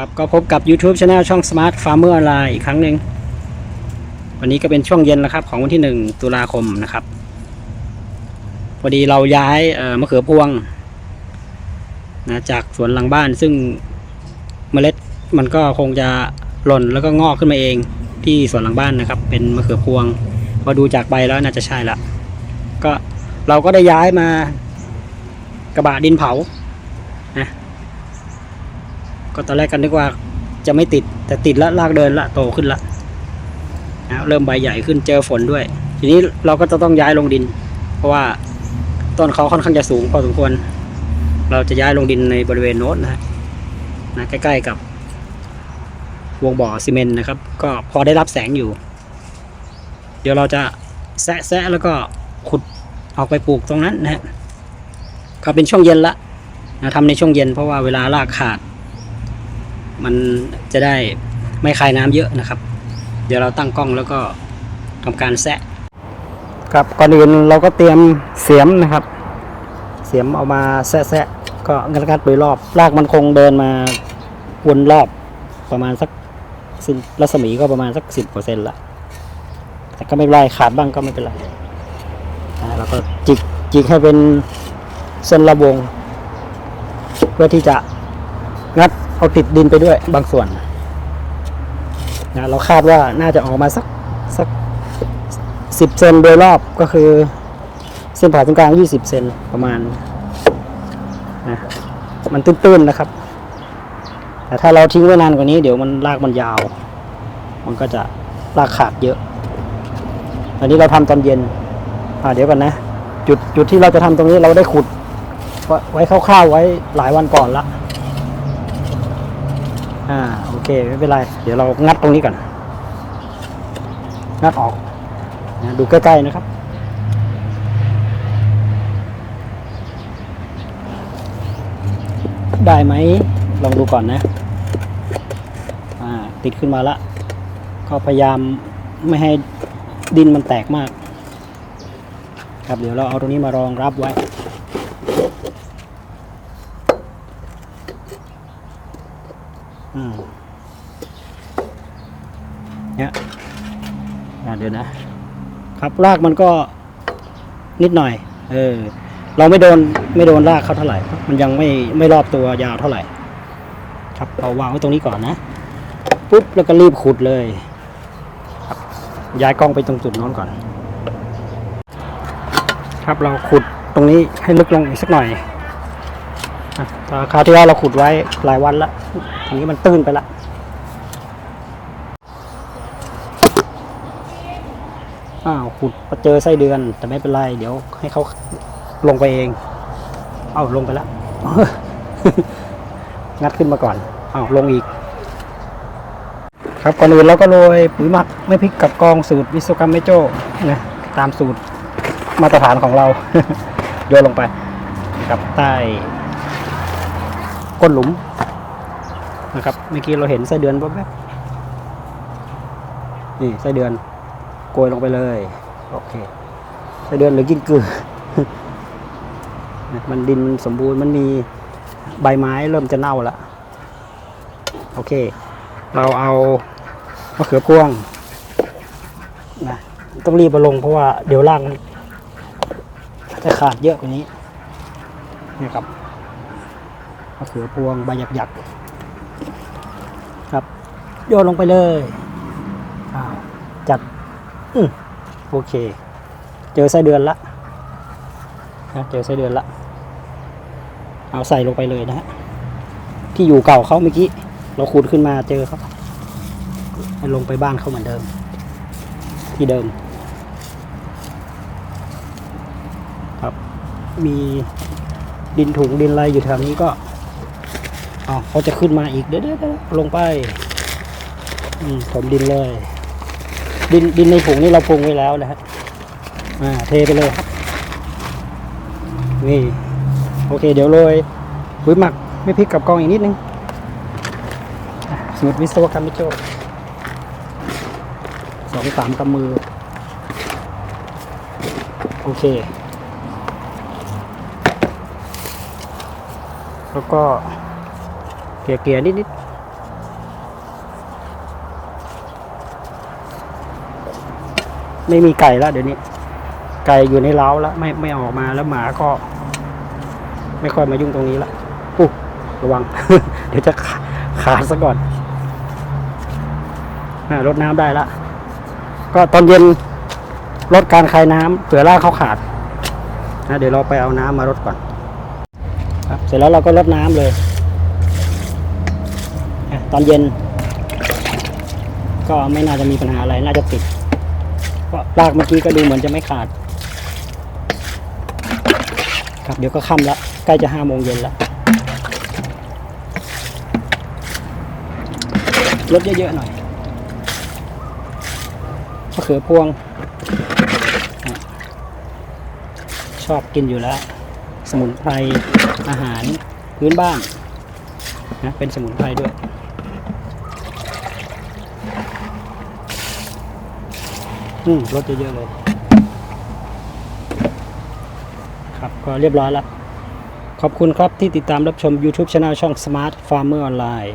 ครับก็พบกับ YouTube Channel ช่อง Smart Farmer Online อีกครั้งหนึ่ง วันนี้ก็เป็นช่วงเย็นแล้วครับ ของวันที่ 1 ตุลาคมนะครับ พอดีเราย้ายมะเขือพวงนะจากสวนหลังบ้านซึ่งเมล็ดมันก็คงจะหล่นแล้วก็งอกขึ้นมาเองที่สวนหลังบ้านนะครับ เป็นมะเขือพวงพอดูจากใบแล้วน่าจะใช่ละก็เราก็ได้ย้ายมากระบะดินเผา ก็ตอนแรกกันนึกว่าจะไม่ติด แต่ติดแล้วลากเดินละโตขึ้นละนะเริ่มใบใหญ่ขึ้นเจอฝนด้วย ทีนี้เราก็จะต้องย้ายลงดิน เพราะว่าต้นเขาค่อนข้างจะสูงพอสมควร เราจะย้ายลงดินในบริเวณโน้นนะฮะนะใกล้ ๆกับ วงบ่อซีเมนต์นะครับ ก็พอได้รับแสงอยู่ เดี๋ยวเราจะแซะแซะแล้วก็ขุดออกไปปลูกตรงนั้นนะฮะก็เป็นช่วงเย็นละนะทำในช่วงเย็นเพราะว่าเวลารากขาด มันจะได้ไม่คายน้ำเยอะนะครับ เดี๋ยวเราตั้งกล้องแล้วก็ทำการแซะครับก่อนอื่นเราก็เตรียมเสียมนะครับ เสียมเอามาแซะแซะก็งัดงัดโดยรอบรากมันคงเดินมาวนรอบประมาณสักสรัศมีก็ประมาณสักสิบเปอร์เซนละแต่ก็ไม่เป็นไรขาดบ้างก็ไม่เป็นไรเราก็จิกจิกให้เป็นเส้นระวง เพื่อที่จะงัด เอาติดดินไปด้วยบางส่วนนะเราคาดว่าน่าจะออกมาสักสักสิบเซนโดยรอบก็คือ เส้นผ่าศูนย์กลางยี่สิบเซนประมาณนะมันตื้นๆนะครับ แต่ถ้าเราทิ้งไว้นานกว่านี้เดี๋ยวมันรากมันยาว มันก็จะรากขาดเยอะ อันนี้เราทำตอนเย็นอ่าเดี๋ยวกันนะ จุดจุดที่เราจะทำตรงนี้เราได้ขุด ไว้คร่าวๆไว้หลายวันก่อนละ อ่าโอเคไม่เป็นไร เดี๋ยวเรางัดตรงนี้ก่อน งัดออกนะดูใกล้ๆนะครับ ได้ไหมลองดูก่อนนะอ่าติดขึ้นมาละ ก็พยายามไม่ให้ดินมันแตกมาก ครับเดี๋ยวเราเอาตรงนี้มารองรับไว้ เนี่ยอะเดี๋ยวนะ ครับรากมันก็นิดหน่อย เออ เราไม่โดนไม่โดนรากเขาเท่าไหร่ มันยังไม่ไม่รอบตัวยาวเท่าไหร่ ครับเราวางไว้ตรงนี้ก่อนนะปุ๊บแล้วก็รีบขุดเลยย้ายกล้องไปตรงจุดน้นก่อน ครับเราขุดตรงนี้ให้ลึกลงอีกสักหน่อยคราวที่แล้วเราขุดไว้หลายวันละทีนี้มันตื้นไปละ อ้าวขุดมาเจอไส้เดือน แต่ไม่เป็นไร เดี๋ยวให้เขาลงไปเอง เอ้าลงไปแล้วงัดขึ้นมาก่อนเอ้าลงอีก ครับก่อนอื่นเราก็โรยปุ๋ยหมักไม่พริกกับกองสูตรวิศวกรรมไม่โจ้นะตามสูตรมาตรฐานของเรา โยนลงไป กับใต้ก้นหลุมนะครับเมื่อกี้เราเห็นไส้เดือนแป๊บๆนี่ไส้เดือน กยลงไปเลย โอเคไส้เดือนหรือกินกือนะมันดินมันสมบูรณ์มันมีใบไม้เริ่มจะเน่าละโอเค เราเอามะเขือพวงนะต้องรีบมาลงเพราะว่าเดี๋ยวล่างจะขาดเยอะกว่านี้นี่ครับมะเขือพวงใบหยักๆครับ โยนลงไปเลยอ้าวจัด โอเค เจอไส้เดือนละนะเจอไส้เดือนละ เอาใส่ลงไปเลยนะฮะ ที่อยู่เก่าเขาเมื่อกี้ เราขุดขึ้นมาเจอเขาให้ลงไปบ้านเขาเหมือนเดิม ที่เดิม ครับ มีดินถุงดินอะไรอยู่แถวนี้ก็อ๋อเขาจะขึ้นมาอีกเดี๋ยวเดี๋ยวเดี๋ยวลงไปอืมถมดินเลย ดินดินในถุงนี่เราปรุงไว้แล้วนะฮะอ่าเทไปเลยครับ นี่ โอเค เดี๋ยวโรยปุ๋ยหมักไม่พริกกับกองอีกนิดนึงสูตรวิศวกรรมมิโจสองสามกำมือ โอเค แล้วก็เกลี่ยๆนิด ไม่มีไก่แล้วเดี๋ยวนี้ ไก่อยู่ในเล้าแล้วไม่ไม่ออกมาแล้วหมาก็ ไม่ค่อยมายุ่งตรงนี้ละอู้ระวัง เดี๋ยวจะขาดซะก่อนอ่ารดน้ำได้ละ ก็ตอนเย็นลดการคายน้ำเผื่อราเขาขาดนะเดี๋ยวเราไปเอาน้ำมารดก่อน ครับ เสร็จแล้วเราก็รดน้ำเลยตอนเย็น ก็ไม่น่าจะมีปัญหาอะไรน่าจะติด ก็รากเมื่อกี้ก็ดูเหมือนจะไม่ขาด ครับเดี๋ยวก็ค่ำละใกล้จะห้าโมงเย็นละลดเยอะๆหน่อยมะเขือพวง ชอบกินอยู่แล้ว สมุนไพรอาหารพื้นบ้านนะเป็นสมุนไพรด้วย อืมลดเยอะๆเลย ครับก็เรียบร้อยแล้ว ขอบคุณครับที่ติดตามรับชม YouTube Channel ช่อง Smart Farmer Online